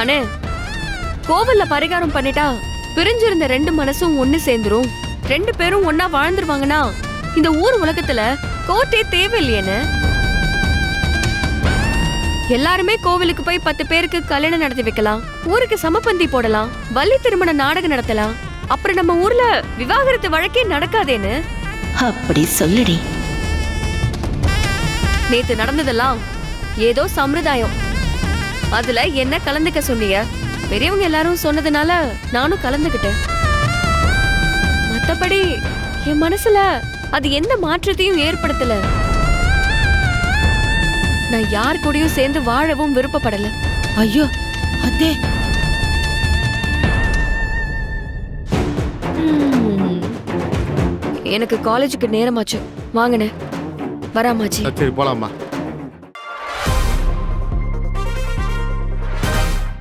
அண்ணே கோவில்ல பரிகாரம் பண்ணிட்டா பிரிஞ்சிருந்த ரெண்டு மனசும் ஒண்ணு சேர்ந்துரும். ரெண்டு பேரும் ஒன்னா வாழ்ந்துருவாங்கன்னா இந்த ஊர் உலகத்துல கோர்ட்டே தேவையில்லையேன்னு எல்லாருமே கோவிலுக்கு போய் பத்து பேருக்கு கல்யாணம் நடத்தி வைக்கலாம். ஊருக்கு சமபந்தி போடலாம். வள்ளி திருமண நாடகம் நடத்தலாம். அப்புறம் நம்ம ஊர்ல விவாகரத்து வழக்கே நடக்காதேன்னு. அப்படி சொல்லுடி. நேத்து நடந்ததெல்லாம் ஏதோ சம்பிரதாயம். அதுல என்ன கலந்துக்க சொன்னீங்க? பெரியவங்க எல்லாரும் சொன்னதுனால நானும் கலந்துக்கிட்டேன். மத்தபடி என் மனசுல அது எந்த மாற்றத்தையும் ஏற்படுத்தல. நான் யார் கூடயும் சேர்ந்து வாழவும் விருப்பப்படல. ஐயோ அத்தே. ம். எனக்கு காலேஜுக்கு நேரமாச்சு. வாங்கண்ணே வராமாச்சி. சரி போலாம்மா.